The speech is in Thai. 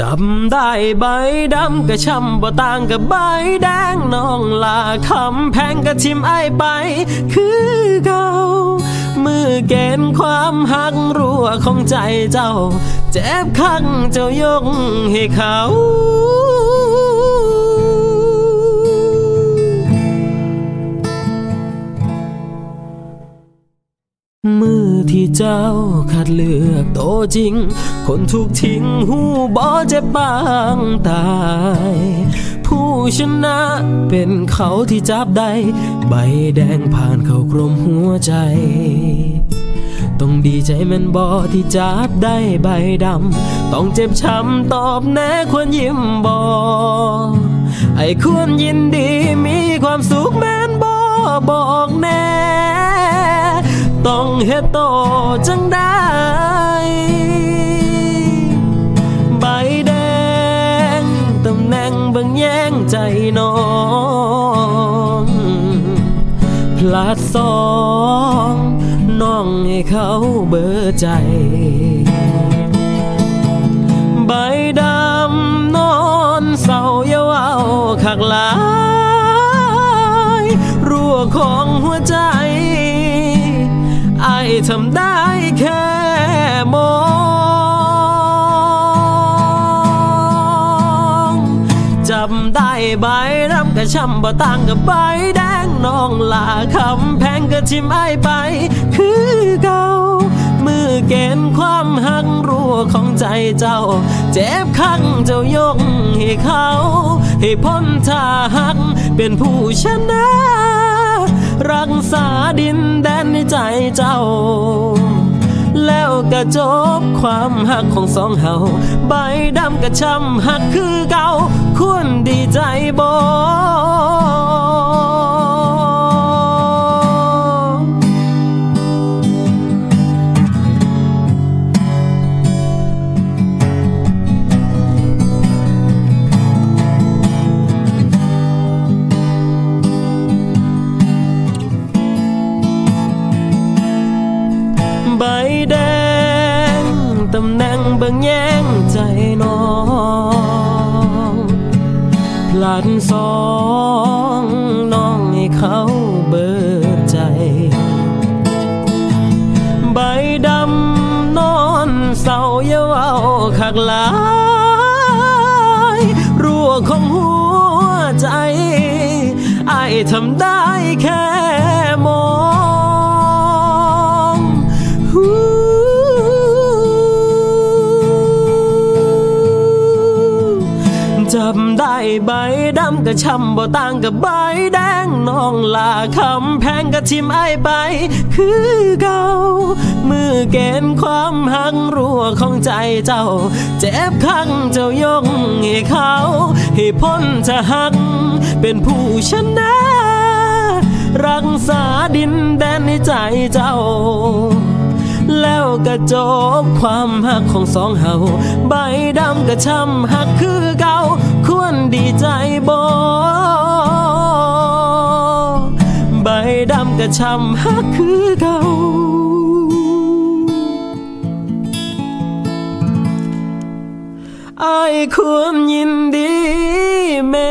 จำได้ใบดำกะช่ำบ่ต่างกับใบแดงน้องลาคำแพงกะทิมไอไป คือเก่ามือเกณฑ์ความหักรั่วของใจเจ้า เจ็บข้างเจ้ายกให้เขา มือที่เจ้าคัดเลือกโตจริง คนถูกทิ้งหูบอเจ็บปางตาย ผู้ชนะเป็นเขาที่จับได้ ใบแดงผ่านเข้ากลมหัวใจ ต้องดีใจแมันบอที่จับได้ใบดำ ต้องเจ็บช้ำตอบแน่ควรยิ้มบอ ไอ้ควรยินดีมีความสุขแม่นบอบอกแน่ เฮ็ดโตจังได้ใบแดงตำแหน่งบิ่งแย่งใจน้องพลัดสองน้องให้เขาเบอร์ใจ ใบดำนอนเศร้าเยาเอาขักหลายรั่วของหัวใจ ทำได้แค่มองจำได้ใบรำกระช่ำบ่ต่างกับใบแดงน้องลาคำแพงก็ทิมไอไป คือเก่ามือเกณฑ์ความหักรั่วของใจเจ้า เจ็บข้างเจ้ายกให้เขา ให้พ้นท่าหักเป็นผู้ชนะ รักษาดินแดนในใจเจ้า แล้วก็จบความหักของสองเฮาใบดำกระช้ำหักคือเก่าควรดีใจบ ใบแดง ตำแหน่งบิ่งแย่งใจน้อง พลันสองน้องให้เขาเบิดใจ ใบดำนอนเศร้าเยาเอาขักลายรั่วของหัวใจไอายทำได้แค่ จำได้ใบดำกับช้ำบ่ต่างกับใบแดงน้องลาคำแพงกับทิมไอายไป คือเก่ามือเกณฑ์ความหักรั่วของใจเจ้า เจ็บข้างเจ้ายกให้เขา ให้พ้นจะหัก เป็นผู้ชนะ รักษาดินแดนในใจเจ้าแล้วก็จบความหักของสองเฮาใบดำกับช้ำหักคือเก่า ดีใจบอใบดำกระช้ำฮักคือเก่าไอายควรยินดีแม่